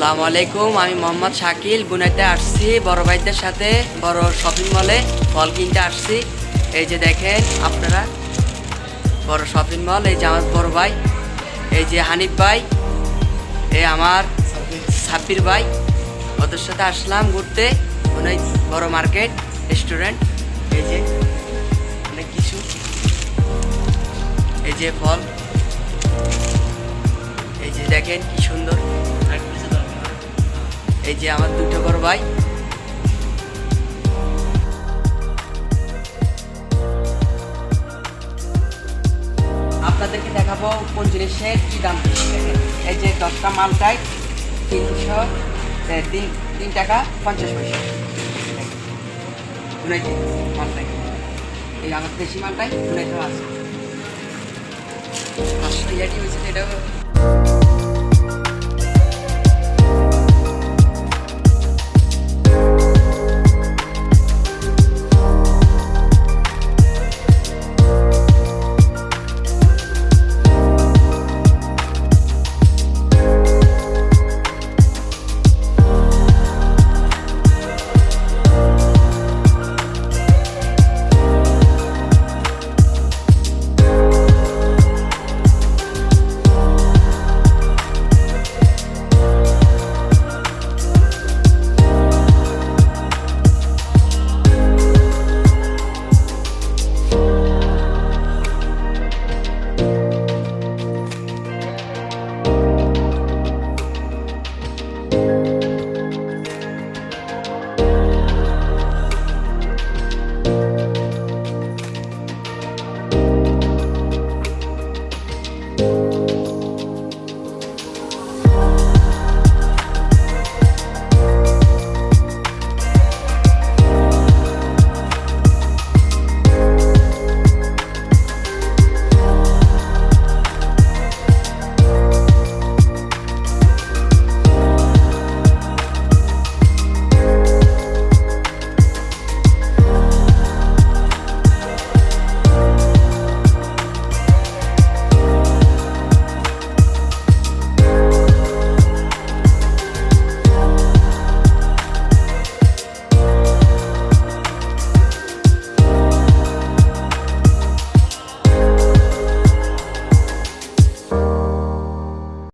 আসসালামু আলাইকুম, আমি মোহাম্মদ শাকিল গুনাইতে আসছি, বড় ভাইদের সাথে, বড় শপিং মলে ফল কিনতে আসছি। এই যে দেখেন আপনারা, বড় শপিং মল এই যে আমার বড় ভাই, এই যে হানিফ ভাই, এই আমার সাব্বির ভাই, ওদের সাথে আসলাম ঘুরতে অনেক বড় মার্কেট রেস্টুরেন্ট এই যে, অনেক কিছু, এই যে ফল, এই যে দেখেন কি সুন্দর। এই যে আমার দুটো বড় ভাই। আপনাদেরকে দেখাবো কোন জিনিসের কি দাম এই যে দশটা মালটাই তিনশো তিন তিন টাকা, পঞ্চাশ পয়সা। মালটাই এই আমার দেশি মালটাই শুনাইতে আছে পাঁচশো ইয়াটি এটাও?